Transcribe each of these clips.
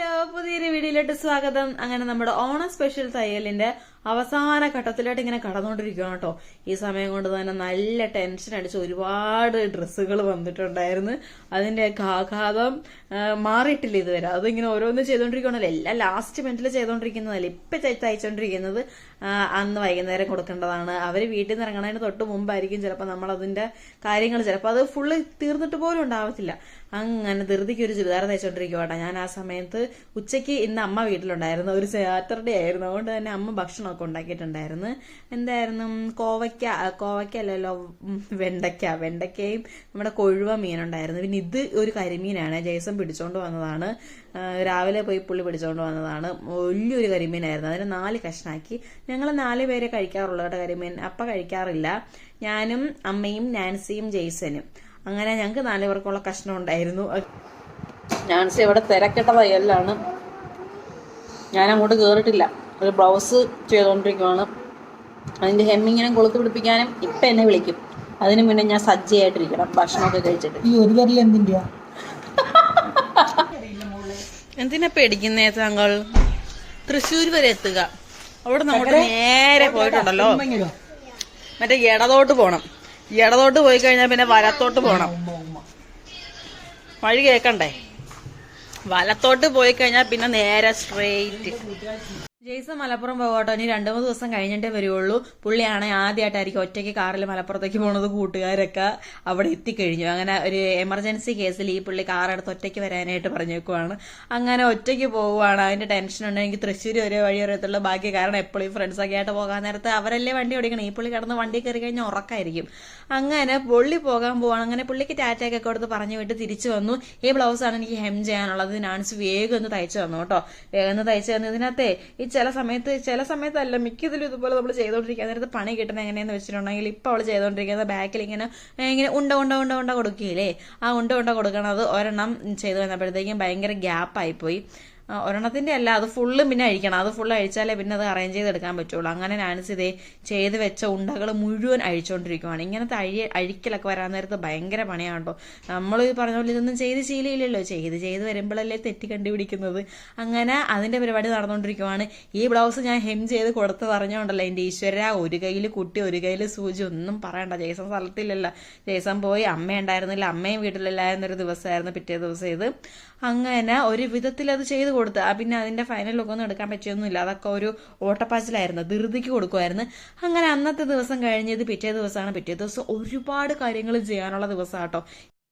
Hello പുതിയൊരു വീഡിയോയിലോട്ട് സ്വാഗതം. അങ്ങനെ നമ്മുടെ ഓണം സ്പെഷ്യൽ തയ്യലിന്റെ അവസാന ഘട്ടത്തിലായിട്ട് ഇങ്ങനെ കടന്നുകൊണ്ടിരിക്കുകയാണ് കേട്ടോ. ഈ സമയം കൊണ്ട് തന്നെ നല്ല ടെൻഷൻ അടിച്ച് ഒരുപാട് ഡ്രസ്സുകൾ വന്നിട്ടുണ്ടായിരുന്നു. അതിന്റെ ആഘാതം മാറിയിട്ടില്ല ഇതുവരെ. അതിങ്ങനെ ഓരോന്ന് ചെയ്തുകൊണ്ടിരിക്കുകയാണല്ലോ. എല്ലാം ലാസ്റ്റ് മിനിറ്റിൽ ചെയ്തുകൊണ്ടിരിക്കുന്നതല്ല. ഇപ്പൊ തയ്ച്ചുകൊണ്ടിരിക്കുന്നത് അന്ന് വൈകുന്നേരം കൊടുക്കേണ്ടതാണ്. അവർ വീട്ടിൽ നിന്ന് ഇറങ്ങണതിന് തൊട്ട് മുമ്പായിരിക്കും ചിലപ്പോൾ നമ്മൾ അതിന്റെ കാര്യങ്ങൾ. ചിലപ്പോൾ അത് ഫുള്ള് തീർന്നിട്ട് പോലും ഉണ്ടാവത്തില്ല. അങ്ങനെ ധൃതിക്ക് ഒരു ചുരിദാർ തയ്ച്ചോണ്ടിരിക്കുവാട്ടെ. ഞാൻ ആ സമയത്ത് ഉച്ചയ്ക്ക് ഇന്ന് അമ്മ വീട്ടിലുണ്ടായിരുന്നു. ഒരു സാറ്റർഡേ ആയിരുന്നു. അതുകൊണ്ട് തന്നെ അമ്മ ഭക്ഷണമൊക്കെ ഉണ്ടാക്കിയിട്ടുണ്ടായിരുന്നു. എന്തായിരുന്നു? കോവയ്ക്ക കോവയ്ക്ക അല്ലല്ലോ വെണ്ടയ്ക്ക. വെണ്ടയ്ക്കയും നമ്മുടെ കൊഴുവ മീനുണ്ടായിരുന്നു. പിന്നെ ഇത് ഒരു കരിമീനാണ്. ജയ്സൺ പിടിച്ചോണ്ട് വന്നതാണ്. രാവിലെ പോയി പുള്ളി പിടിച്ചോണ്ട് വന്നതാണ്. വലിയൊരു കരിമീനായിരുന്നു. അതിന് നാല് കഷ്ണാക്കി. ഞങ്ങൾ നാല് പേരെ കഴിക്കാറുള്ളൂ കേട്ടോ കരിമീൻ. അപ്പ കഴിക്കാറില്ല. ഞാനും അമ്മയും നാൻസിയും ജെയ്സനും. അങ്ങനെ ഞങ്ങൾക്ക് നാല് പേർക്കുള്ള കഷ്ണം ഉണ്ടായിരുന്നു. നാൻസി ഇവിടെ തിരക്കിട്ട തയ്യലിലാണ് ഞാൻ അങ്ങോട്ട് കയറിയിട്ടില്ല ഒരു ബ്ലൗസ് ചെയ്തുകൊണ്ടിരിക്കുവാണ് അതിന്റെ ഹെമ്മിങ്ങിനും കൊളുത്ത് പിടിപ്പിക്കാനും ഇപ്പം എന്നെ വിളിക്കും. അതിന് മുന്നേ ഞാൻ സജ്ജയായിട്ടിരിക്കണം. ഭക്ഷണമൊക്കെ കഴിച്ചിട്ട്. ഈ ഒരു വിരൽ എന്തിന്റെയാ എന്തിനാ പേടിക്കുന്നേ താങ്കൾ? തൃശ്ശൂർ വരെ എത്തുക. അവിടെ നമ്മൾ നേരെ പോയിട്ടുണ്ടല്ലോ. മറ്റേ ഇടതോട്ട് പോണം. ഇടതോട്ട് പോയി കഴിഞ്ഞാൽ പിന്നെ വലത്തോട്ട് പോണം. വഴി കേക്കണ്ടേ? വലത്തോട്ട് പോയി കഴിഞ്ഞാൽ പിന്നെ നേരെ സ്ട്രെയിറ്റ് ജെയ്സൺ മലപ്പുറം പോകട്ടോ ഇനി രണ്ടു മൂന്ന് ദിവസം കഴിഞ്ഞിട്ടേ വരുവുള്ളൂ. പുള്ളിയാണ് ആദ്യമായിട്ടായിരിക്കും ഒറ്റയ്ക്ക് കാറിൽ മലപ്പുറത്തേക്ക് പോണത് കൂട്ടുകാരൊക്കെ അവിടെ എത്തിക്കഴിഞ്ഞു. അങ്ങനെ ഒരു എമർജൻസി കേസിൽ ഈ പുള്ളി കാറെടുത്ത് ഒറ്റയ്ക്ക് വരാനായിട്ട് പറഞ്ഞേക്കുവാണ്. അങ്ങനെ ഒറ്റയ്ക്ക് പോവുകയാണ് അതിന്റെ ടെൻഷൻ ഉണ്ട്. എനിക്ക് തൃശ്ശൂർ ഒരേ വഴി വരത്തുള്ളൂ ബാക്കി കാരണം എപ്പോഴും ഫ്രണ്ട്സൊക്കെ ആയിട്ട് പോകാൻ നേരത്ത് അവരല്ലേ വണ്ടി ഓടിക്കണം? ഈ പുള്ളി കിടന്ന് വണ്ടി കയറി കഴിഞ്ഞാൽ ഉറക്കായിരിക്കും. അങ്ങനെ പുള്ളി പോകാൻ പോവാണ്. അങ്ങനെ പുള്ളിക്ക് ടാറ്റയൊക്കെ കൊടുത്ത് പറഞ്ഞു വിട്ട് തിരിച്ചു വന്നു. ഈ ബ്ലൗസാണ് എനിക്ക് ഹെം ചെയ്യാനുള്ളത്. നാൻസ് വേഗം ഒന്ന് തയ്ച്ചു തന്നു കേട്ടോ. വേഗം ഒന്ന് തയ്ച്ചു തന്നു. ഇതിനകത്തെ ഈ ചില സമയത്ത് ചില സമയത്തല്ല മിക്കതിലും ഇതുപോലെ നമ്മൾ ചെയ്തുകൊണ്ടിരിക്കുക നേരത്തെ പണി കിട്ടുന്നത് എങ്ങനെയാന്ന് വെച്ചിട്ടുണ്ടെങ്കിൽ ഇപ്പൊ അവൾ ചെയ്തുകൊണ്ടിരിക്കുന്നത് ബാക്കിൽ ഇങ്ങനെ ഇങ്ങനെ ഉണ്ട ഉണ്ട ഉണ്ട ഉണ്ട കൊടുക്കുകയില്ലേ? ആ ഉണ്ട ഉണ്ട കൊടുക്കണത് ഒരെണ്ണം ചെയ്തു വന്നപ്പോഴത്തേക്കും ഭയങ്കര ഗ്യാപ്പായി ഒരെണ്ണത്തിന്റെ അല്ല അത് ഫുള്ളും പിന്നെ അഴിക്കണം. അത് ഫുള്ള് അഴിച്ചാലേ പിന്നെ അത് അറേഞ്ച് ചെയ്തെടുക്കാൻ പറ്റുള്ളൂ. അങ്ങനെ നാൻസ് ഇതേ ചെയ്ത് വെച്ച ഉണ്ടകൾ മുഴുവൻ അഴിച്ചുകൊണ്ടിരിക്കുവാണ് ഇങ്ങനത്തെ അഴി അഴിക്കലൊക്കെ വരാൻ നേരത്ത് ഭയങ്കര പണിയാണ് കേട്ടോ നമ്മൾ പറഞ്ഞ പോലെ ഇതൊന്നും ചെയ്ത് ശീലമില്ലല്ലോ ചെയ്ത് ചെയ്ത് വരുമ്പോഴല്ലേ തെറ്റി കണ്ടുപിടിക്കുന്നത്. അങ്ങനെ അതിന്റെ പരിപാടി നടന്നുകൊണ്ടിരിക്കുവാണ് ഈ ബ്ലൗസ് ഞാൻ ഹെം ചെയ്ത് കൊടുത്ത് പറഞ്ഞുകൊണ്ടല്ലോ എന്റെ ഈശ്വര ഒരു കയ്യിൽ കുട്ടി ഒരു കയ്യിൽ സൂചി. ഒന്നും പറയണ്ട. ജേസൺ സ്ഥലത്തില്ലല്ലോ. ജേസൺ പോയി അമ്മ ഉണ്ടായിരുന്നില്ല. അമ്മയും വീട്ടിലില്ലായിരുന്നൊരു ദിവസമായിരുന്നു പിറ്റേ ദിവസം ഇത്. അങ്ങനെ ഒരു വിധത്തിൽ അത് ചെയ്ത് കൊടുത്ത്. പിന്നെ അതിന്റെ ഫൈനൽ ലുക്ക് ഒന്നും എടുക്കാൻ പറ്റിയൊന്നുമില്ല. അതൊക്കെ ഒരു ഓട്ടപ്പാച്ചിലായിരുന്നു. ധൃതിക്ക് കൊടുക്കുമായിരുന്നു അങ്ങനെ അന്നത്തെ ദിവസം കഴിഞ്ഞത് പിറ്റേ ദിവസമാണ്. പിറ്റേ ദിവസം ഒരുപാട് കാര്യങ്ങൾ ചെയ്യാനുള്ള ദിവസമാണ് കേട്ടോ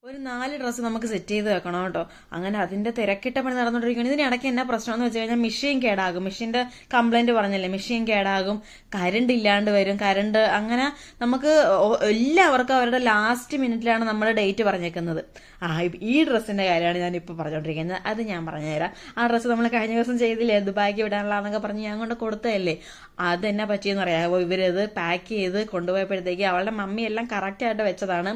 ഒരു നാല് ഡ്രസ്സ് നമുക്ക് സെറ്റ് ചെയ്ത് വെക്കണം കേട്ടോ. അങ്ങനെ അതിന്റെ തിരക്കിട്ട പണി നടന്നുകൊണ്ടിരിക്കുകയാണ് ഇതിനിടയ്ക്ക് എന്നാ പ്രശ്നം എന്ന് വെച്ച് കഴിഞ്ഞാൽ മെഷീൻ കേടാകും. മെഷീന്റെ കംപ്ലൈന്റ് പറഞ്ഞല്ലേ? മെഷീൻ കേടാകും. കരണ്ട് ഇല്ലാണ്ട് വരും. കരണ്ട് അങ്ങനെ നമുക്ക് എല്ലാവർക്കും അവരുടെ ലാസ്റ്റ് മിനിറ്റിലാണ് നമ്മൾ ഡേറ്റ് പറഞ്ഞേക്കുന്നത്. ആ ഈ ഡ്രസ്സിന്റെ കാര്യമാണ് ഞാൻ ഇപ്പൊ പറഞ്ഞുകൊണ്ടിരിക്കുന്നത് അത് ഞാൻ പറഞ്ഞുതരാം. ആ ഡ്രസ്സ് നമ്മൾ കഴിഞ്ഞ ദിവസം ചെയ്തില്ലേ? ദുബായ്ക്ക് വിടാനുള്ളതെന്നൊക്കെ പറഞ്ഞ് ഞാൻ കൊണ്ട് കൊടുത്തതല്ലേ? അത് എന്നാ പറ്റിയെന്ന് അറിയാമോ ഇവരത് പാക്ക് ചെയ്ത് കൊണ്ടുപോയപ്പോഴത്തേക്ക് അവളുടെ മമ്മി എല്ലാം കറക്റ്റായിട്ട് വെച്ചതാണ്.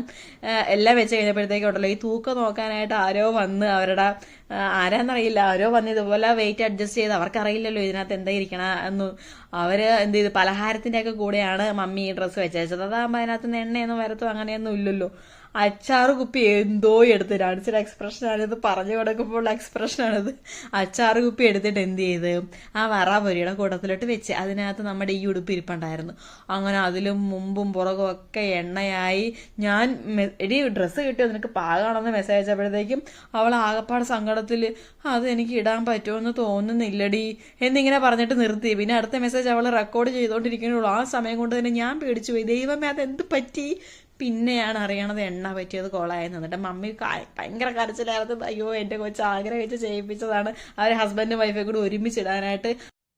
എല്ലാം വെച്ച് കഴിഞ്ഞപ്പോഴത്തേക്കും ഉണ്ടല്ലോ. ഈ തൂക്കം നോക്കാനായിട്ട് ആരോ വന്ന് അവരുടെ ആരാന്നറിയില്ല. ആരോ വന്ന് ഇതുപോലെ വെയിറ്റ് അഡ്ജസ്റ്റ് ചെയ്ത് അവർക്കറിയില്ലല്ലോ ഇതിനകത്ത് എന്താ ഇരിക്കണ എന്ന്. അവർ എന്ത് ചെയ്ത്? പലഹാരത്തിന്റെ ഒക്കെ കൂടെയാണ് മമ്മി ഈ ഡ്രസ്സ് വെച്ചത് അതാകുമ്പോൾ അതിനകത്ത് നിന്ന് എണ്ണയൊന്നും വരത്തും അങ്ങനെയൊന്നും ഇല്ലല്ലോ. അച്ചാറ് കുപ്പി എന്തോ എടുത്ത് രാണിച്ചൊരു എക്സ്പ്രഷൻ ആണിത്. പറഞ്ഞു കൊടുക്കുമ്പോൾ എക്സ്പ്രഷൻ ആണിത്. അച്ചാറ് കുപ്പി എടുത്തിട്ട് എന്ത് ചെയ്ത്? ആ വറാപൊരിയുടെ കൂട്ടത്തിലോട്ട് വെച്ച്. അതിനകത്ത് നമ്മുടെ ഈ ഉടുപ്പ് ഇരിപ്പുണ്ടായിരുന്നു. അങ്ങനെ അതിലും മുമ്പും പുറകും ഒക്കെ എണ്ണയായി. ഞാൻ എടി ഡ്രസ്സ് കിട്ടിയോ? നിനക്ക് പാകാണെന്ന് മെസ്സേജ് അയച്ചപ്പോഴത്തേക്കും അവൾ ആകപ്പാട് സങ്കടത്തിൽ അത് എനിക്ക് ഇടാൻ പറ്റുമെന്ന് തോന്നുന്നില്ലടി. എന്നിങ്ങനെ പറഞ്ഞിട്ട് നിർത്തി. പിന്നെ അടുത്ത മെസ്സേജ് അവൾ റെക്കോർഡ് ചെയ്തുകൊണ്ടിരിക്കുന്നുള്ളൂ ആ സമയം കൊണ്ട് തന്നെ ഞാൻ പേടിച്ചു പോയി. ദൈവമേ അത് എന്ത് പറ്റി? പിന്നെയാണ് അറിയണത് എണ്ണ പറ്റിയത് കോളായെന്ന് എന്നിട്ട് മമ്മി ഭയങ്കര കരച്ചിലായിരുന്നു. അയ്യോ എന്റെ കൊച്ച് ആഗ്രഹിച്ച് ചെയ്യിപ്പിച്ചതാണ്. അവർ ഹസ്ബൻഡും വൈഫെ കൂടി ഒരുമിച്ചിടാനായിട്ട്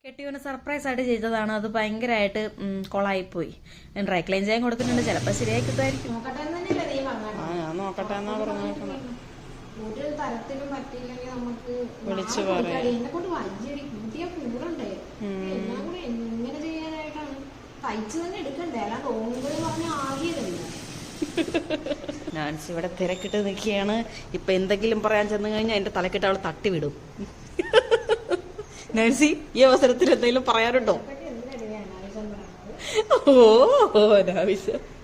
കെട്ടിയവന് സർപ്രൈസ് ആയിട്ട് ചെയ്തതാണ്. അത് ഭയങ്കരമായിട്ട് കൊളായിപ്പോയി. ഡ്രൈ ക്ലീൻ ചെയ്യാൻ കൊടുത്തിട്ടുണ്ട്. ചിലപ്പോൾ ശരിയായി കിട്ടുമായിരിക്കും ആ ഞാൻ നോക്കട്ടെ എന്നാ പറഞ്ഞു ഒരു തരത്തിലും പറ്റിയില്ലെങ്കിൽ നമുക്ക് വിളിച്ചു പറയാം. എന്നെ കൊണ്ട് എല്ലാം കൂടെ എങ്ങനെ ചെയ്യാനായിട്ടാണ്? തയ്ച്ചു തന്നെ എടുക്കണ്ടേ? അല്ലാണ്ട് ഓങ്ങുമ്പോഴും പറഞ്ഞ ആകിയതല്ല നാൻസി ഇവിടെ തിരക്കിട്ട് നിൽക്കുകയാണ്. ഇപ്പൊ എന്തെങ്കിലും പറയാൻ ചെന്ന് കഴിഞ്ഞാൽ എന്റെ തലക്കിട്ട് അവൾ തട്ടിവിടും. നാൻസി ഈ അവസരത്തിൽ എന്തെങ്കിലും പറയാറുണ്ടോ? ഓ അനാവശ്യം.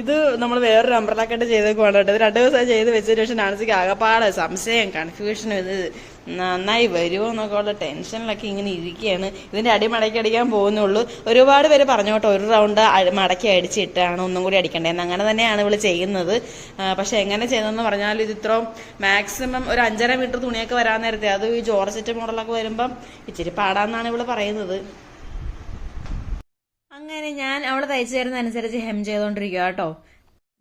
ഇത് നമ്മൾ വേറൊരു അമ്പർലാക്കട്ട് ചെയ്തേക്കുവാണ് കേട്ടോ. ഇത് രണ്ട് ദിവസം ചെയ്ത് വെച്ചതിന് ശേഷം നാൻസിക്ക് ആകപ്പാട് സംശയം കൺഫ്യൂഷനും ഇത് നന്നായി വരുമോ എന്നൊക്കെ ഉള്ള ടെൻഷനിലൊക്കെ ഇങ്ങനെ ഇരിക്കുകയാണ്. ഇതിന്റെ അടി മടക്കി അടിക്കാൻ പോകുന്നുള്ളൂ. ഒരുപാട് പേര് പറഞ്ഞു കേട്ടോ ഒരു റൗണ്ട് മടക്കി അടിച്ചിട്ടാണ് ഒന്നും കൂടി അടിക്കേണ്ടതെന്ന് അങ്ങനെ തന്നെയാണ് ഇവൾ ചെയ്യുന്നത്. പക്ഷെ എങ്ങനെ ചെയ്യുന്നതെന്ന് പറഞ്ഞാൽ ഇത് ഇത്രയും മാക്സിമം ഒരു അഞ്ചര മീറ്റർ തുണിയൊക്കെ വരാൻ നേരത്തെ. അത് ഈ ജോർജറ്റ് മോഡലൊക്കെ വരുമ്പം ഇച്ചിരി പാടാന്നാണ് ഇവൾ പറയുന്നത്. അങ്ങനെ ഞാൻ അവളെ തയ്ച്ചു തരുന്ന അനുസരിച്ച് ഹെം ചെയ്തോണ്ടിരിക്കുക കേട്ടോ.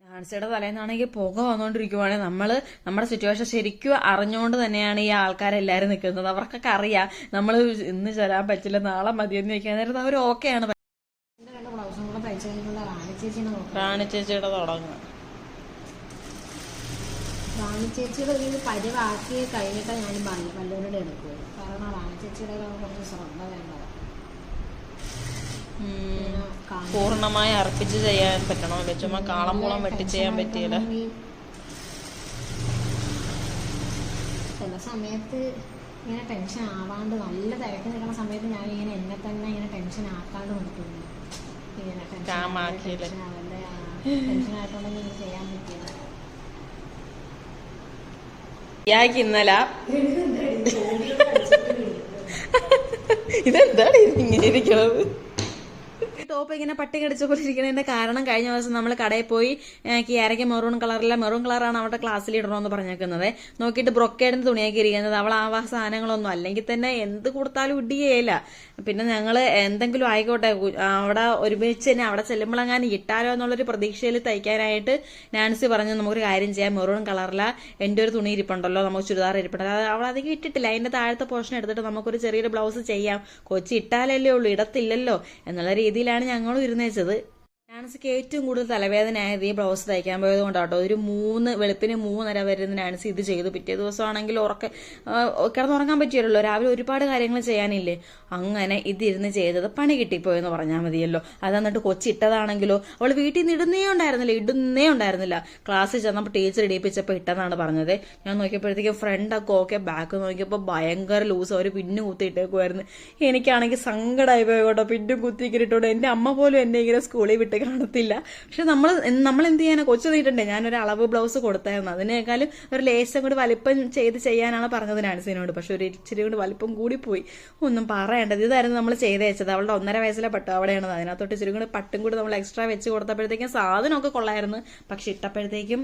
നാൻസിയുടെ തലേന്നാണെങ്കിൽ പുക വന്നുകൊണ്ടിരിക്കുവാണ് നമ്മൾ നമ്മുടെ സിറ്റുവേഷൻ ശരിക്കും അറിഞ്ഞുകൊണ്ട് തന്നെയാണ് ഈ ആൾക്കാരെല്ലാരും നിൽക്കുന്നത് അവർക്കൊക്കെ അറിയാം. നമ്മൾ ഇന്ന് ചെല്ലാൻ പറ്റില്ല നാളെ മതി എന്ന് വെക്കാൻ നേരത്ത് അവർ ഓക്കെയാണ് റാണി ചേച്ചിനെ നോക്കാം. റാണി ചേച്ചിയുടെ തുടങ്ങും. റാണി ചേച്ചിയുടെ ഒരു പരിവാക്കി കഴിഞ്ഞിട്ട് ഞാൻ വല്ലവരുടെ എടുക്കുള്ളൂ കാരണം റാണി ചേച്ചിയുടെ കുറച്ച് ശ്രദ്ധ വേണ്ടതാണ്. പൂർണമായി അർപ്പിച്ച് ചെയ്യാൻ പറ്റണമല്ലോ ചുമ്മാ കാളം പൂളം വെട്ടി ചെയ്യാൻ പറ്റിയില്ല? ചില സമയത്ത് ഇങ്ങനെ ടെൻഷൻ ആവാണ്ട് നല്ല തിരക്ക് നിൽക്കുന്ന സമയത്ത് ഞാൻ ഇങ്ങനെ എന്നെ തന്നെ ഇങ്ങനെ ടെൻഷൻ ആക്കാണ്ട് നിർത്തുന്നു ഇങ്ങനെ ടെൻഷൻ ടെൻഷൻ ആയിട്ടുണ്ടെങ്കിൽ ചെയ്യാൻ പറ്റിയത് ഇയാൾക്ക് ഇന്നലെ ഇതെന്താണ് ഇത് ഇങ്ങനെ ഇരിക്കണത്? ടോപ്പ് ഇങ്ങനെ പട്ടി കടിച്ച പോലെ ഇരിക്കുന്നതിന്റെ കാരണം കഴിഞ്ഞ ദിവസം നമ്മൾ കടയിൽ പോയി കിയാരയ്ക്ക് മെറൂൺ കളറിലെ മെറൂൺ കളറാണ് അവിടെ ക്ലാസ്സിൽ ഇടണമെന്ന് പറഞ്ഞേക്കുന്നത്. നോക്കിയിട്ട് ബ്രൊക്കേഡിന് തുണിയാക്കി ഇരിക്കുന്നത്. അവൾ ആ സാധനങ്ങളൊന്നും അല്ലെങ്കിൽ തന്നെ എന്ത് കൊടുത്താലും ഇടിയേല. പിന്നെ ഞങ്ങൾ എന്തെങ്കിലും ആയിക്കോട്ടെ അവിടെ ഒരുമിച്ച് തന്നെ അവിടെ ചെല്ലുമ്പോഴെങ്ങാനും ഇട്ടാലോ എന്നുള്ളൊരു പ്രതീക്ഷയിൽ തയ്ക്കാനായിട്ട് നാൻസി പറഞ്ഞു നമുക്കൊരു കാര്യം ചെയ്യാം മെറൂൺ കളറില എന്റെ ഒരു തുണി ഇരിപ്പുണ്ടല്ലോ നമുക്ക് ചുരിദാർ ഇരിപ്പുണ്ടല്ലോ അത് അവൾ അധികം ഇട്ടിട്ടില്ല അതിന്റെ താഴത്തെ പോർഷൻ എടുത്തിട്ട് നമുക്കൊരു ചെറിയൊരു ബ്ലൗസ് ചെയ്യാം. കൊച്ചി ഇട്ടാലല്ലേ ഉള്ളൂ ഇടത്തില്ലല്ലോ എന്നുള്ള രീതിയിലാണ് ഞങ്ങളും ഇരുന്നേച്ചത്. നാൻസിക്ക് ഏറ്റവും കൂടുതൽ തലവേദനയായത് ഈ ബ്ലൗസ് തയ്ക്കാൻ പോയത് കൊണ്ടാട്ടോ. ഒരു മൂന്ന് വെളുപ്പിന് മൂന്നര വരുന്ന നാൻസി ഇത് ചെയ്തു. പിറ്റേ ദിവസമാണെങ്കിൽ ഉറക്ക കിടന്നുറങ്ങാൻ പറ്റിയല്ലോ. രാവിലെ ഒരുപാട് കാര്യങ്ങൾ ചെയ്യാനില്ലേ? അങ്ങനെ ഇതിരുന്ന് ചെയ്തത് പണി കിട്ടിപ്പോയെന്ന് പറഞ്ഞാൽ മതിയല്ലോ. അത് എന്നിട്ട് കൊച്ചിട്ടതാണെങ്കിലോ? അവൾ വീട്ടിൽ നിന്ന് ഇടുന്നേ ഉണ്ടായിരുന്നില്ല. ഇടുന്നേ ഉണ്ടായിരുന്നില്ല. ക്ലാസ്സിൽ ചെന്നപ്പോൾ ടീച്ചർ ഇടിപ്പിച്ചപ്പോൾ ഇട്ടെന്നാണ് പറഞ്ഞത്. ഞാൻ നോക്കിയപ്പോഴത്തേക്കും ഫ്രണ്ടൊക്കെ ഓക്കെ ബാക്ക് നോക്കിയപ്പോൾ ഭയങ്കര ലൂസ് അവർ പിന്നും കുത്തിയിട്ടേക്കുമായിരുന്നു എനിക്കാണെങ്കിൽ സങ്കടമായി പോയി കേട്ടോ. പിന്നും കുത്തിക്കിട്ടിട്ടുണ്ട് എന്റെ അമ്മ പോലും എന്നെ ഇങ്ങനെ സ്കൂളിൽ വിട്ട് കാണത്തില്ല. പക്ഷെ നമ്മൾ നമ്മൾ എന്ത് ചെയ്യാനാ? കൊച്ചു നീട്ടണ്ടേ? ഞാനൊരു അളവ് ബ്ലൗസ് കൊടുത്തായിരുന്നു. അതിനേക്കാളും ഒരു ലേശം കൂടി വലിപ്പം ചെയ്ത് ചെയ്യാനാണ് പറഞ്ഞത് നാൻസിനോട്. പക്ഷെ ഒരു ഇച്ചിരി കൂടി വലിപ്പം കൂടി പോയി. ഒന്നും പറയേണ്ടത്. ഇതായിരുന്നു നമ്മൾ ചെയ്ത് അവളുടെ ഒന്നര വയസ്സിലെ പട്ടു അവിടെയാണ് അതിനകത്തോട്ട് ഇച്ചിരി കൂടി പട്ടും കൂടി നമ്മൾ എക്സ്ട്രാ വെച്ച് കൊടുത്തപ്പോഴത്തേക്കും സാധനമൊക്കെ കൊള്ളായിരുന്നു. പക്ഷെ ഇട്ടപ്പോഴത്തേക്കും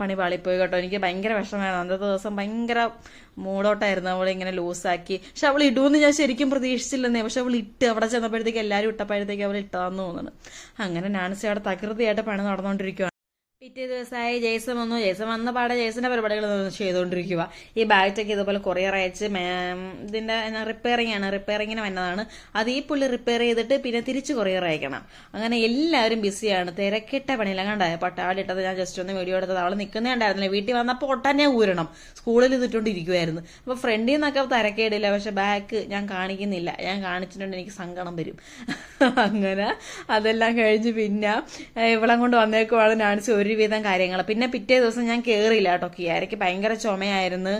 പണി പാളിപ്പോയി കേട്ടോ. എനിക്ക് ഭയങ്കര വിഷമമായിരുന്നു. അന്നത്തെ ദിവസം ഭയങ്കര മൂടോട്ടായിരുന്നു. അവൾ ഇങ്ങനെ ലൂസാക്കി. പക്ഷെ അവൾ ഇടുമെന്ന് ഞാൻ ശരിക്കും പ്രതീക്ഷിച്ചില്ലെന്നേ. പക്ഷെ അവൾ ഇട്ട് അവിടെ ചെന്നപ്പോഴത്തേക്ക് എല്ലാവരും ഇട്ടപ്പോഴത്തേക്ക് അവൾ ഇട്ടതാന്ന് തോന്നുന്നു. അങ്ങനെ നാൻസി അവിടെ തകൃതിയായിട്ട് പണി നടന്നുകൊണ്ടിരിക്കുക പിറ്റേ ദിവസമായി ജേസൺ വന്നു. ജേസൺ വന്ന പാടെ ജേസന്റെ പരിപാടികൾ ചെയ്തുകൊണ്ടിരിക്കുക ഈ ബാറ്റൊക്കെ ഇതുപോലെ കൊറിയർ അയച്ച് ഇതിന്റെ റിപ്പയറിംഗ് ആണ്. റിപ്പയറിങ്ങിന് വന്നതാണ്. അത് ഈ പുള്ളി റിപ്പയർ ചെയ്തിട്ട് പിന്നെ തിരിച്ച് കൊറിയർ അയക്കണം. അങ്ങനെ എല്ലാവരും ബിസിയാണ് തിരക്കിട്ട പണിയില്ല കണ്ടായ പട്ടാളിട്ടത് ഞാൻ ജസ്റ്റ് ഒന്ന് വീഡിയോ എടുത്തത്. അവൾ നിൽക്കുന്നേ ഉണ്ടായിരുന്നില്ല വീട്ടിൽ വന്നപ്പോൾ ഒട്ടന്നെ ഊരണം. സ്കൂളിൽ ഇതിട്ടോണ്ടിരിക്കുമായിരുന്നു അപ്പൊ ഫ്രണ്ടിൽ നിന്നൊക്കെ തിരക്കേടില്ല. പക്ഷെ ബാക്ക് ഞാൻ കാണിക്കുന്നില്ല. ഞാൻ കാണിച്ചിട്ടുണ്ട് എനിക്ക് സങ്കടം വരും. അങ്ങനെ അതെല്ലാം കഴിഞ്ഞ് പിന്നെ ഇവളെ കൊണ്ട് വന്നേക്കുവാണ് നാണിച്ച് ഒരുവിധം കാര്യങ്ങൾ പിന്നെ പിറ്റേ ദിവസം ഞാൻ കയറിയില്ല കേട്ടോ കിയാരയ്ക്ക്. ഭയങ്കര ചുമയായിരുന്നു.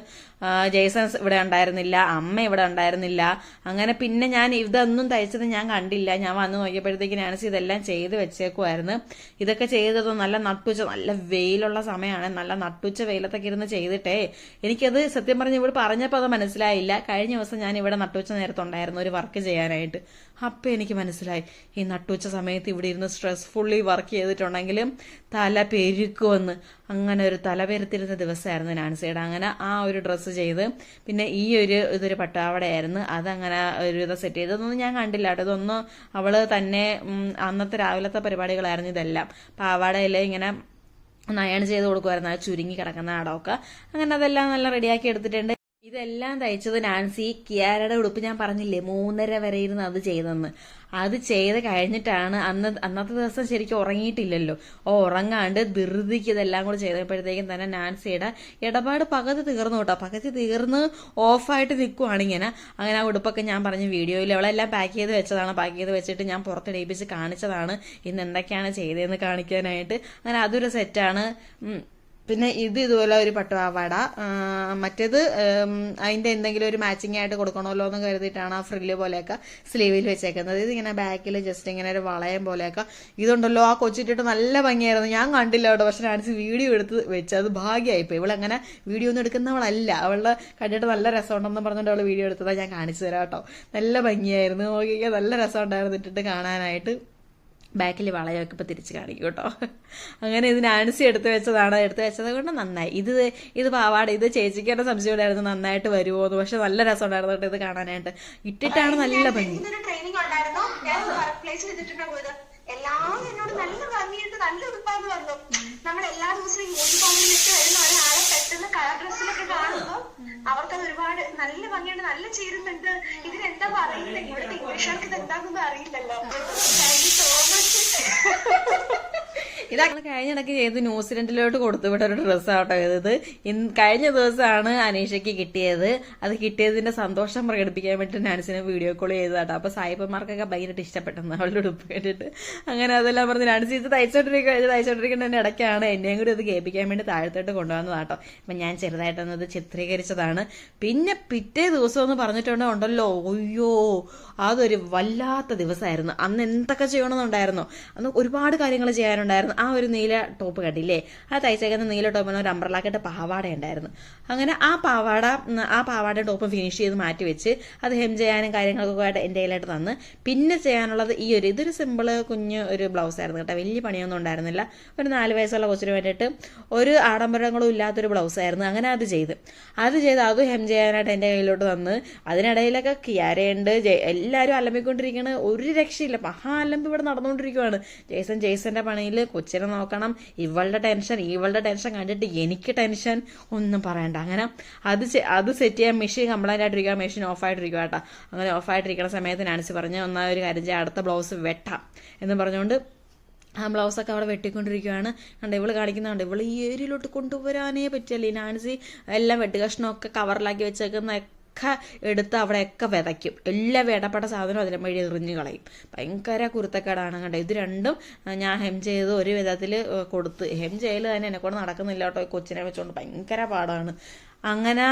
ജേസൺസ് ഇവിടെ ഉണ്ടായിരുന്നില്ല. അമ്മ ഇവിടെ ഉണ്ടായിരുന്നില്ല. അങ്ങനെ പിന്നെ ഞാൻ ഇതൊന്നും തയ്ച്ചത് ഞാൻ കണ്ടില്ല. ഞാൻ വന്ന് നോക്കിയപ്പോഴത്തേക്ക് നാൻസി ഇതെല്ലാം ചെയ്ത് വെച്ചേക്കുമായിരുന്നു ഇതൊക്കെ ചെയ്തത് നല്ല നട്ടുച്ച നല്ല വെയിലുള്ള സമയമാണ്. നല്ല നട്ടുച്ച വെയിലത്തൊക്കെ ഇരുന്ന് ചെയ്തിട്ടേ. എനിക്കത് സത്യം പറഞ്ഞ് ഇവിടെ പറഞ്ഞപ്പോൾ അത് മനസ്സിലായില്ല. കഴിഞ്ഞ ദിവസം ഞാൻ ഇവിടെ നട്ടുച്ച നേരത്തുണ്ടായിരുന്നു ഒരു വർക്ക് ചെയ്യാനായിട്ട്. അപ്പം എനിക്ക് മനസ്സിലായി. ഈ നട്ടുച്ച സമയത്ത് ഇവിടെ ഇരുന്ന് സ്ട്രെസ്ഫുള്ളി വർക്ക് ചെയ്തിട്ടുണ്ടെങ്കിലും തല പെരുക്കുമെന്ന് അങ്ങനെ ഒരു തല പെരുത്തിരുന്ന ദിവസമായിരുന്നു നാൻസിയുടെ. അങ്ങനെ ആ ഒരു ഡ്രസ്സ് ചെയ്ത് പിന്നെ ഈ ഒരു ഇതൊരു പട്ടാവടയായിരുന്നു. അതങ്ങനെ ഒരു ഇത് സെറ്റ് ചെയ്തതൊന്നും ഞാൻ കണ്ടില്ല കേട്ടോ. ഇതൊന്നും അവൾ തന്നെ അന്നത്തെ രാവിലത്തെ പരിപാടികളായിരുന്നു ഇതെല്ലാം. പാവാടയിൽ ഇങ്ങനെ നയൺ ചെയ്ത് കൊടുക്കുമായിരുന്നു ആ ചുരുങ്ങി കിടക്കുന്ന അടമൊക്കെ അങ്ങനെ അതെല്ലാം നല്ല റെഡിയാക്കി എടുത്തിട്ടുണ്ട്. ഇതെല്ലാം തയ്ച്ചത് നാൻസി കിയാരയുടെ ഉടുപ്പ് ഞാൻ പറഞ്ഞില്ലേ മൂന്നര വരെ ഇരുന്ന് അത് ചെയ്തെന്ന്. അത് ചെയ്ത് കഴിഞ്ഞിട്ടാണ് അന്ന് അന്നത്തെ ദിവസം ശരിക്കും ഉറങ്ങിയിട്ടില്ലല്ലോ. ഓ ഉറങ്ങാണ്ട് ധൃതിക്ക് ഇതെല്ലാം കൂടെ ചെയ്തപ്പോഴത്തേക്കും തന്നെ നാൻസിയുടെ ഇടപാട് പകുതി തീർന്നു കേട്ടോ. പകുതി തീർന്ന് ഓഫായിട്ട് നിൽക്കുവാണ് ഇങ്ങനെ. അങ്ങനെ ആ ഉടുപ്പൊക്കെ ഞാൻ പറഞ്ഞ വീഡിയോയിൽ അവളെല്ലാം പാക്ക് ചെയ്ത് വെച്ചതാണ്. പാക്ക് ചെയ്ത് വെച്ചിട്ട് ഞാൻ പുറത്തിടയിപ്പിച്ച് കാണിച്ചതാണ്. ഇന്ന് എന്തൊക്കെയാണ് ചെയ്തതെന്ന് കാണിക്കാനായിട്ട്. അങ്ങനെ അതൊരു സെറ്റാണ്. പിന്നെ ഇത് ഇതുപോലെ ഒരു പട്ടുപാവാട. മറ്റേത് അതിന്റെ എന്തെങ്കിലും ഒരു മാച്ചിങ് ആയിട്ട് കൊടുക്കണമല്ലോ എന്ന് കരുതിയിട്ടാണ് ആ ഫ്രില്ല് പോലെയൊക്കെ സ്ലീവിൽ വെച്ചേക്കുന്നത്. ഇങ്ങനെ ബാക്കിൽ ജസ്റ്റ് ഇങ്ങനെ ഒരു വളയം പോലെയൊക്കെ. ഇതുണ്ടല്ലോ ആ കൊച്ചിട്ടിട്ട് നല്ല ഭംഗിയായിരുന്നു. ഞാൻ കണ്ടില്ല അവിടെ പക്ഷെ ഞാനിച്ച് വീഡിയോ എടുത്ത് വെച്ച് അത് ഭാഗ്യമായിപ്പോ ഇവളങ്ങനെ വീഡിയോ ഒന്നും എടുക്കുന്നവളല്ല. അവളുടെ കണ്ടിട്ട് നല്ല രസമുണ്ടെന്ന് പറഞ്ഞിട്ട് അവൾ വീഡിയോ എടുത്തതാണ് ഞാൻ കാണിച്ചു തരാം കേട്ടോ. നല്ല ഭംഗിയായിരുന്നു. നോക്കിയാൽ നല്ല രസമുണ്ടായിരുന്നു ഇട്ടിട്ട് കാണാനായിട്ട്. ബാക്കിൽ വളയൊക്കെ ഇപ്പം തിരിച്ച് കാണിക്കും കേട്ടോ. അങ്ങനെ ഇത് ആൻസി എടുത്ത് വെച്ചതാണ്. എടുത്ത് വെച്ചത് കൊണ്ട് നന്നായി. ഇത് ഇത് പാവാട ഇത് ചേച്ചിക്കാരുടെ സംശയം ഉണ്ടായിരുന്നു നന്നായിട്ട് വരുമോ എന്ന് പക്ഷെ നല്ല രസം ഉണ്ടായിരുന്നു കേട്ടോ ഇത് കാണാനായിട്ട്. ഇട്ടിട്ടാണ് നല്ല ഭംഗി. എല്ലാവരും എന്നോട് നല്ല ഭംഗിയായിട്ട് നല്ല ഉടുപ്പാന്ന് പറഞ്ഞു. നമ്മൾ എല്ലാ ദിവസവും യൂണിഫോമിൽ ഇട്ട് വരുന്ന ഒരാളെ പെട്ടെന്ന് കളർ ഡ്രസ്സിലൊക്കെ കാണുമ്പോൾ അവർക്കത് ഒരുപാട് നല്ല ഭംഗിയുണ്ട് നല്ല ചേരുന്നുണ്ട്. ഇതിനെന്താ പറയുന്നത് ഇവിടുത്തെ ഇംഗ്ലീഷുകാർക്ക് ഇത് എന്താണെന്നൊന്നും അറിയില്ലല്ലോ. താങ്ക് യു സോ മച്ച് ഇതാണ് കഴിഞ്ഞ ഇടയ്ക്ക് ചെയ്ത് ന്യൂസിലൻഡിലോട്ട് കൊടുത്തു. വിട്ട ഒരു ഡ്രസ്സാട്ടോ ഇത് കഴിഞ്ഞ ദിവസമാണ് അനീഷയ്ക്ക് കിട്ടിയത്. അത് കിട്ടിയതിന്റെ സന്തോഷം പ്രകടിപ്പിക്കാൻ വേണ്ടി നാൻസിനെ വീഡിയോ കോൾ ചെയ്തതാട്ടോ. അപ്പൊ സായിപ്പന്മാർക്കൊക്കെ ഭയങ്കരമായിട്ട് ഇഷ്ടപ്പെട്ടെന്ന് അവളുടെ ഉടുപ്പ് കേട്ടിട്ട് അങ്ങനെ അതെല്ലാം പറഞ്ഞ് നാൻസി ഇത് തയ്ച്ചോണ്ടിരിക്കുക ഇത് തയ്ച്ചോണ്ടിരിക്കുന്നതിന്റെ ഇടയ്ക്കാണ് എന്നെയും കൂടി അത് കേൾപ്പിക്കാൻ വേണ്ടി താഴത്തോട്ട് കൊണ്ടുവന്നതാട്ടോ. അപ്പൊ ഞാൻ ചെറുതായിട്ടൊന്നത് ചിത്രീകരിച്ചതാണ്. പിന്നെ പിറ്റേ ദിവസം എന്ന് പറഞ്ഞിട്ടുണ്ടോ ഉണ്ടല്ലോ. അയ്യോ അതൊരു വല്ലാത്ത ദിവസമായിരുന്നു. അന്ന് എന്തൊക്കെ ചെയ്യണമെന്നുണ്ടായിരുന്നോ. അന്ന് ഒരുപാട് കാര്യങ്ങൾ ചെയ്യാനുണ്ടായിരുന്നു. ആ ഒരു നീല ടോപ്പ് കണ്ടില്ലേ? ആ തയ്ച്ചേക്കുന്ന നീല ടോപ്പിന് ഒരു അമ്പ്രലാക്കിട്ട് പാവാട ഉണ്ടായിരുന്നു. അങ്ങനെ ആ പാവാട ആ പാവാട ടോപ്പ് ഫിനിഷ് ചെയ്ത് മാറ്റി വെച്ച് അത് ഹെം ചെയ്യാനും കാര്യങ്ങൾക്കൊക്കെ ആയിട്ട് എന്റെ കയ്യിലായിട്ട് തന്ന്. പിന്നെ ചെയ്യാനുള്ളത് ഈ ഒരു ഇതൊരു സിമ്പിൾ കുഞ്ഞ് ഒരു ബ്ലൗസ് ആയിരുന്നു കേട്ടോ. വലിയ പണിയൊന്നും ഉണ്ടായിരുന്നില്ല. ഒരു നാല് വയസ്സുള്ള കൊച്ചിന് വേണ്ടിയിട്ട് ഒരു ആഡംബരങ്ങളും ഇല്ലാത്തൊരു ബ്ലൗസ് ആയിരുന്നു അങ്ങനെ അത് ചെയ്ത്. അത് ചെയ്ത് അത് ഹെം ചെയ്യാനായിട്ട് എന്റെ കയ്യിലോട്ട് തന്ന്. അതിനിടയിലൊക്കെ കിയാരയുണ്ട് എല്ലാവരും അലമ്പിക്കൊണ്ടിരിക്കണ. ഒരു രക്ഷയില്ല. മഹാ അലമ്പ് ഇവിടെ നടന്നുകൊണ്ടിരിക്കുകയാണ് ജേസൺ ജേസന്റെ പണിയിൽ കൊച്ചിനെ നോക്കണം ഇവളുടെ ടെൻഷൻ ഇവളുടെ ടെൻഷൻ കണ്ടിട്ട് എനിക്ക് ടെൻഷൻ ഒന്നും പറയണ്ട. അങ്ങനെ അത് അത് സെറ്റ് ചെയ്യാൻ മെഷീൻ കംപ്ലൈന്റ് ആയിട്ടിരിക്കുക മെഷീൻ ഓഫ് ആയിട്ടിരിക്കുക കേട്ടോ അങ്ങനെ ഓഫ് ആയിട്ടിരിക്കുന്ന സമയത്ത് നാൻസി പറഞ്ഞ് ഒന്നാ ഒരു കാര്യം ചെയ്യാം അടുത്ത ബ്ലൗസ് വെട്ടാം. എന്ന് പറഞ്ഞുകൊണ്ട് ആ ബ്ലൗസൊക്കെ അവിടെ വെട്ടിക്കൊണ്ടിരിക്കുകയാണ് കണ്ട ഇവൾ കാണിക്കുന്നുണ്ട് ഇവൾ ഈ ഏരിയയിലോട്ട് കൊണ്ടുവരാനേ പറ്റില്ല. ഈ നാൻസി എല്ലാം വെട്ടുകഷ്ണമൊക്കെ കവറിലാക്കി വെച്ചേക്കുന്ന ഒക്കെ എടുത്ത് അവിടെയൊക്കെ വിതയ്ക്കും. എല്ലാ വേടപ്പെട്ട സാധനവും അതിനെ വഴി എറിഞ്ഞു കളയും. ഭയങ്കര കുരുത്തക്കേടാണ് കണ്ടത് ഇത് രണ്ടും ഞാൻ ഹെം ചെയ്ത് ഒരു വിധത്തിൽ കൊടുത്ത്. ഹെം ചെയ്യൽ തന്നെ എന്നെക്കൊണ്ട് നടക്കുന്നില്ല കേട്ടോ കൊച്ചിനെ വെച്ചുകൊണ്ട് ഭയങ്കര പാടാണ്. അങ്ങനെ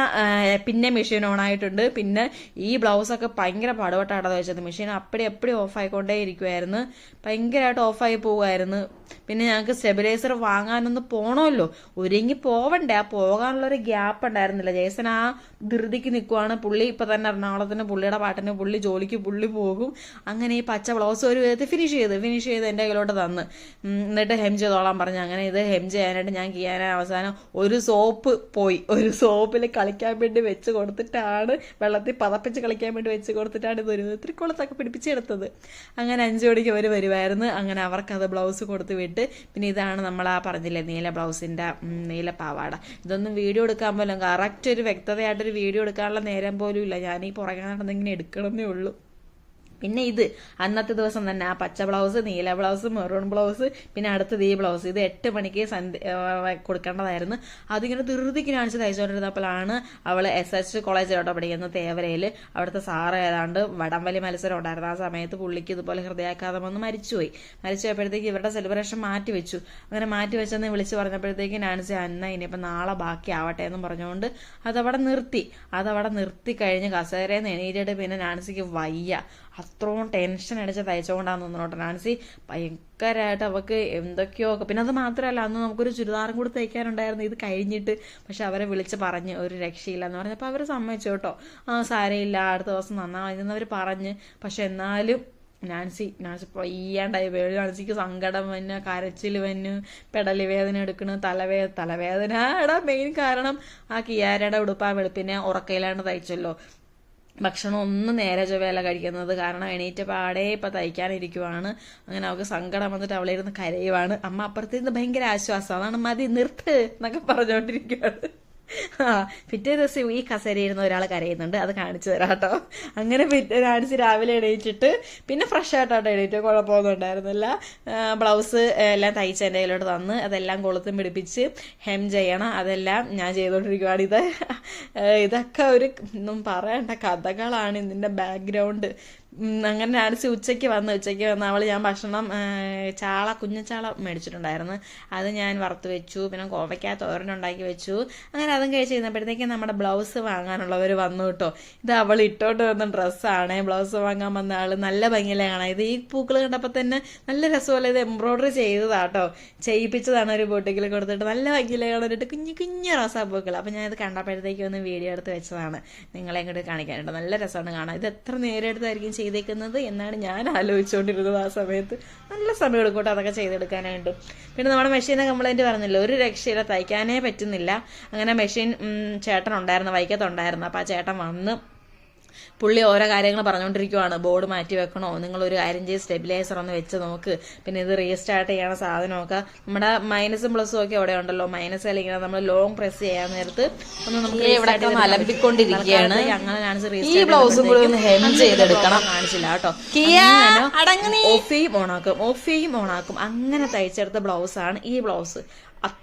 പിന്നെ മെഷീൻ ഓൺ ആയിട്ടുണ്ട്. പിന്നെ ഈ ബ്ലൗസൊക്കെ ഭയങ്കര പാടുപെട്ടാണ് വെച്ചത്. മെഷീൻ അപ്പടി എപ്പടി ഓഫ് ആയിക്കൊണ്ടേ ഇരിക്കുമായിരുന്നു ഭയങ്കരമായിട്ട് ഓഫായി പോവുമായിരുന്നു പിന്നെ ഞങ്ങൾക്ക് സ്റ്റെബിലൈസർ വാങ്ങാനൊന്ന് പോണമല്ലോ. ഒരുങ്ങി പോവണ്ടേ? ആ പോകാനുള്ളൊരു ഗ്യാപ്പ് ഉണ്ടായിരുന്നില്ല. ജേസൻ ആ ധൃതിക്ക് നിൽക്കുവാണ് പുള്ളി ഇപ്പൊ തന്നെ എറണാകുളത്തിന് പുള്ളിയുടെ പാട്ടിന് പുള്ളി ജോലിക്ക് പുള്ളി പോകും. അങ്ങനെ ഈ പച്ച ബ്ലൗസ് ഒരു വിധത്തിൽ ഫിനിഷ് ചെയ്ത് ഫിനിഷ് ചെയ്ത് എന്റെ കയ്യിലോട്ട് തന്ന്. എന്നിട്ട് ഹെം ചെയ്തോളാൻ പറഞ്ഞു. അങ്ങനെ ഇത് ഹെം ചെയ്യാനായിട്ട് ഞാൻ ചെയ്യാൻ അവസാനം ഒരു സോപ്പ് പോയി. ഒരു സോപ്പിൽ കളിക്കാൻ വേണ്ടി വെച്ച് കൊടുത്തിട്ടാണ് വെള്ളത്തിൽ പതപ്പിച്ച് കളിക്കാൻ വേണ്ടി വെച്ച് കൊടുത്തിട്ടാണ് ഇത് ഒരു കുളത്തൊക്കെ പിടിപ്പിച്ചെടുത്തത്. അങ്ങനെ അഞ്ച് മണിക്ക് അവർ വരുമായിരുന്നു അങ്ങനെ അവർക്കത് ബ്ലൗസ് കൊടുത്ത് വിട്ട് പിന്നെ ഇതാണ് നമ്മൾ ആ പറഞ്ഞില്ലേ നീല ബ്ലൗസിന്റെ നീല പാവാട. ഇതൊന്നും വീഡിയോ എടുക്കാൻ പോലും കറക്റ്റ് ഒരു വ്യക്തതയായിട്ടൊരു വീഡിയോ എടുക്കാനുള്ള നേരം പോലും ഇല്ല. ഞാൻ ഈ പുറകെ നടന്നിങ്ങനെ എടുക്കണമെന്നേ ഉള്ളൂ. പിന്നെ ഇത്. അന്നത്തെ ദിവസം തന്നെ ആ പച്ച ബ്ലൗസ് നീല ബ്ലൗസ് മെറൂൺ ബ്ലൗസ് പിന്നെ അടുത്തത് ഈ ബ്ലൗസ്. ഇത് എട്ട് മണിക്ക് സന്ധ്യ കൊടുക്കേണ്ടതായിരുന്നു. അതിങ്ങനെ ധൃതിക്ക് കാണിച്ച് തയ്ച്ചുകൊണ്ടിരുന്നപ്പോഴാണ് അവൾ എസ് എച്ച് കോളേജിലോട്ട് പഠിക്കുന്നത് തേവരയിൽ അവിടുത്തെ സാറ് ഏതാണ്ട് വടംവലി മത്സരം ഉണ്ടായിരുന്നു. ആ സമയത്ത് പുള്ളിക്ക് ഇതുപോലെ ഹൃദയാഘാതം വന്ന് മരിച്ചുപോയി. മരിച്ചു പോയപ്പോഴത്തേക്ക് ഇവരുടെ സെലിബ്രേഷൻ മാറ്റി വെച്ചു അങ്ങനെ മാറ്റി വെച്ചെന്ന് വിളിച്ച് പറഞ്ഞപ്പോഴത്തേക്ക് നാൻസി അന്ന ഇനിയിപ്പോൾ നാളെ ബാക്കി ആവട്ടെ എന്നും പറഞ്ഞുകൊണ്ട് അതവിടെ നിർത്തി. അതവിടെ നിർത്തി കഴിഞ്ഞ് കസേരയിൽ നിന്ന് എണീറ്റിട്ട് പിന്നെ നാൻസിക്ക് വയ്യ. അത്രയും ടെൻഷൻ അടിച്ച് തയ്ച്ചുകൊണ്ടാന്ന് തോന്നുന്നു നാൻസി ഭയങ്കരമായിട്ട് അവൾക്ക് എന്തൊക്കെയോ ഒക്കെ പിന്നെ അത് മാത്രമല്ല അന്ന് നമുക്കൊരു ചുരിദാറും കൂടി തയ്ക്കാനുണ്ടായിരുന്നു. ഇത് കഴിഞ്ഞിട്ട് പക്ഷെ അവരെ വിളിച്ച് പറഞ്ഞ് ഒരു രക്ഷയില്ല എന്ന് പറഞ്ഞപ്പോൾ അവർ സമ്മതിച്ചു കേട്ടോ. ആ സാരയില്ല അടുത്ത ദിവസം നന്നാവും അവർ പറഞ്ഞ്. പക്ഷെ എന്നാലും നാൻസി നാൻസി പയ്യാണ്ടായി. വേളി നാൻസിക്ക് സങ്കടം വന്ന് കരച്ചിൽ വന്ന് പെടലി വേദന എടുക്കണ് തലവേ തലവേദന. എടാ മെയിൻ കാരണം ആ കിയാരയുടെ ഉടുപ്പ് ആ വെളുപ്പിനെ ഉറക്കയിലാണ്ട് തയ്ച്ചല്ലോ. ഭക്ഷണം ഒന്നും നേരെ ചൊവ്വയല്ല കഴിക്കുന്നത്. കാരണം എണീറ്റ പാടെ ഇപ്പം തയ്ക്കാനിരിക്കുവാണ്. അങ്ങനെ അവൾക്ക് സങ്കടം വന്നിട്ട് അവളിരുന്ന് കരയുവാണ്. അമ്മ അപ്പുറത്തിരുന്ന് ഭയങ്കര ആശ്വാസം. അതാണ് മതി നിർത്ത് എന്നൊക്കെ പറഞ്ഞുകൊണ്ടിരിക്കുകയാണ് ആ പിറ്റേ ദിവസം ഈ കസേരയിരുന്ന ഒരാൾ കരയുന്നുണ്ട്. അത് കാണിച്ചു തരാം കേട്ടോ. അങ്ങനെ പിറ്റേ കാണിച്ച് രാവിലെ എണീറ്റിട്ട് പിന്നെ ഫ്രഷ് ആയിട്ടാട്ടോ എണീറ്റ് കുഴപ്പമൊന്നും ഉണ്ടായിരുന്നില്ല ബ്ലൗസ് എല്ലാം തയ്ച്ച് എന്റെ കയ്യിലോട്ട് തന്ന് അതെല്ലാം കൊളുത്തും പിടിപ്പിച്ച് ഹെം ചെയ്യണം. അതെല്ലാം ഞാൻ ചെയ്തുകൊണ്ടിരിക്കുകയാണ് ഇത് ഇതൊക്കെ ഒരു ഒന്നും പറയണ്ട കഥകളാണ് ഇതിന്റെ ബാക്ക്ഗ്രൗണ്ട് അങ്ങനെ നാൻസി ഉച്ചയ്ക്ക് വന്ന് ഉച്ചയ്ക്ക് വന്ന് അവൾ ഞാൻ ഭക്ഷണം ചാള കുഞ്ഞച്ചാള മേടിച്ചിട്ടുണ്ടായിരുന്നു. അത് ഞാൻ വറുത്ത് വെച്ചു പിന്നെ കോവയ്ക്ക തോരനുണ്ടാക്കി വെച്ചു. അങ്ങനെ അതും കഴിച്ച് കഴിഞ്ഞപ്പോഴത്തേക്കും നമ്മുടെ ബ്ലൗസ് വാങ്ങാനുള്ളവർ വന്നു കേട്ടോ. ഇത് അവൾ ഇട്ടോട്ട് വന്ന ഡ്രസ്സാണ്. ബ്ലൗസ് വാങ്ങാൻ വന്ന ആൾ നല്ല ഭംഗിയിലെ കാണാം. ഇത് ഈ പൂക്കൾ കണ്ടപ്പോൾ തന്നെ നല്ല രസമല്ല ഇത് എംബ്രോയിഡറി ചെയ്തതാട്ടോ ചെയ്യിപ്പിച്ചതാണ് ഒരു ബോട്ടിക്കിൽ കൊടുത്തിട്ട്. നല്ല ഭംഗിയിലെ കാണാനായിട്ട് കുഞ്ഞു കുഞ്ഞു പൂക്കൾ അപ്പം ഞാൻ ഇത് കണ്ടപ്പോഴത്തേക്കും ഒന്ന് വീഡിയോ എടുത്ത് വെച്ചതാണ്. നിങ്ങളെ ഇങ്ങോട്ട് കാണിക്കാനുണ്ട്. നല്ല രസമാണ് കാണാൻ. ഇത് എത്ര നേരം ചെയ്തേക്കുന്നത് എന്നാണ് ഞാൻ ആലോചിച്ചുകൊണ്ടിരുന്നത് ആ സമയത്ത്. നല്ല സമയം എടുക്കോട്ടെ അതൊക്കെ ചെയ്തെടുക്കാനായിട്ട്. പിന്നെ നമ്മുടെ മെഷീനെ കംപ്ലൈന്റ് പറഞ്ഞില്ല ഒരു രക്ഷയില്ല തയ്ക്കാനേ പറ്റുന്നില്ല. അങ്ങനെ മെഷീൻ ചേട്ടൻ ഉണ്ടായിരുന്നു വൈക്കത്തുണ്ടായിരുന്നു. അപ്പോൾ ആ ചേട്ടൻ വന്ന് പുള്ളി ഓരോ കാര്യങ്ങൾ പറഞ്ഞുകൊണ്ടിരിക്കുവാണ് ബോർഡ് മാറ്റി വെക്കണോ? നിങ്ങളൊരു കാര്യം ചെയ്ത് സ്റ്റെബിലൈസർ ഒന്ന് വെച്ച് നോക്ക്. പിന്നെ ഇത് റീസ്റ്റാർട്ട് ചെയ്യണ സാധനമൊക്കെ. നമ്മുടെ മൈനസും പ്ലസും ഒക്കെ അവിടെ ഉണ്ടല്ലോ. മൈനസ് അല്ലെങ്കിൽ നമ്മൾ ലോങ് പ്രസ് ചെയ്യാൻ നേരത്ത് ഒന്ന് നമുക്ക് ഇവിടെ അലമ്പിക്കൊണ്ടിരിക്കുകയാണ്. തൽക്കാലത്തേക്ക് ഈ ബ്ലൗസും കൂടി ഒന്ന് ചെയ്തെടുക്കണം. കാണിച്ചില്ല കേട്ടോ. ഓഫ് ചെയ്യും ഓണാക്കും. ഓഫ് ചെയ്യും ഓണാക്കും. അങ്ങനെ തയ്ച്ചെടുത്ത ബ്ലൗസാണ് ഈ ബ്ലൗസ്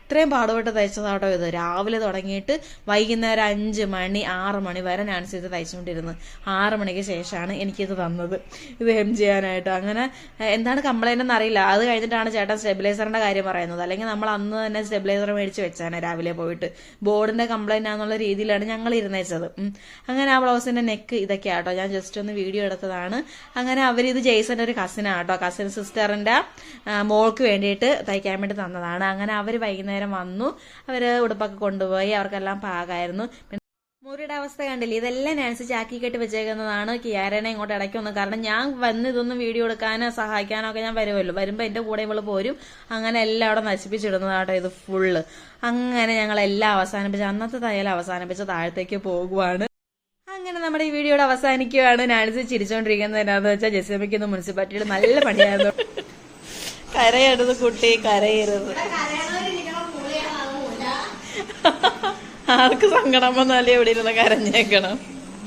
അത്രയും പാടുപെട്ട് തയ്ച്ചതാട്ടോ ഇത്. രാവിലെ തുടങ്ങിയിട്ട് വൈകുന്നേരം അഞ്ച് മണി ആറ് മണി വരെ ഞാൻ ഇത് തയ്ച്ചുകൊണ്ടിരുന്നത് ആറ് മണിക്ക് ശേഷമാണ് എനിക്കിത് തന്നത്. ഇത് ഹെം ചെയ്യാനായിട്ട്. അങ്ങനെ എന്താണ് കംപ്ലൈന്റ് എന്ന് അറിയില്ല. അത് കഴിഞ്ഞിട്ടാണ് ചേട്ടൻ സ്റ്റെബിലൈസറിന്റെ കാര്യം പറയുന്നത്. അല്ലെങ്കിൽ നമ്മൾ അന്ന് തന്നെ സ്റ്റെബിലൈസർ മേടിച്ച് വെച്ചാണ് രാവിലെ പോയിട്ട്. ബോർഡിന്റെ കംപ്ലൈന്റ് ആണെന്നുള്ള രീതിയിലാണ് ഞങ്ങൾ ഇരുന്നേച്ചത് അങ്ങനെ ആ ബ്ലൗസിന്റെ നെക്ക് ഇതൊക്കെ ആട്ടോ ഞാൻ ജസ്റ്റ് ഒന്ന് വീഡിയോ എടുത്തതാണ്. അങ്ങനെ അവരിത് ജെയ്സന്റെ ഒരു കസിനാട്ടോ കസിൻ സിസ്റ്ററിന്റെ മോൾക്ക് വേണ്ടിയിട്ട് തയ്ക്കാൻ വേണ്ടി തന്നതാണ്. അങ്ങനെ അവർ വൈകുന്നേരം വന്നു. അവർ ഉടുപ്പൊക്കെ കൊണ്ടുപോയി അവർക്കെല്ലാം പാകായിരുന്നു. പിന്നെ മുറിയുടെ അവസ്ഥ കണ്ടില്ലേ? ഇതെല്ലാം നാൻസി ചാക്കി കെട്ടി വെച്ചേക്കുന്നതാണ് കിയാരനെ ഇങ്ങോട്ട് ഇടയ്ക്കൊന്ന് കാരണം ഞാൻ വന്ന് ഇതൊന്നും വീഡിയോ എടുക്കാനോ സഹായിക്കാനോ ഒക്കെ ഞാൻ വരുമല്ലോ. വരുമ്പോൾ എന്റെ കൂടെ ഇവൾ പോരും. അങ്ങനെ എല്ലാം അവിടെ നശിപ്പിച്ചിടുന്നതാട്ടോ ഇത് ഫുള്ള്. അങ്ങനെ ഞങ്ങൾ എല്ലാം അവസാനിപ്പിച്ച് അന്നത്തെ തയ്യൽ അവസാനിപ്പിച്ച് താഴത്തേക്ക് പോകുവാണ്. അങ്ങനെ നമ്മുടെ ഈ വീഡിയോയുടെ അവസാനിക്കുകയാണ് നാൻസി ചിരിച്ചോണ്ടിരിക്കുന്നത് എന്നാന്ന് വെച്ചാൽ ജെസിമയ്ക്കുന്ന മുനിസിപ്പാലിറ്റിയിൽ നല്ല പണിയായിരുന്നു. കരയരുത് കുട്ടി കരയരുത്. ആർക്ക് സങ്കടം വന്നാലും എവിടെ ഇരുന്ന് കരഞ്ഞേക്കണം?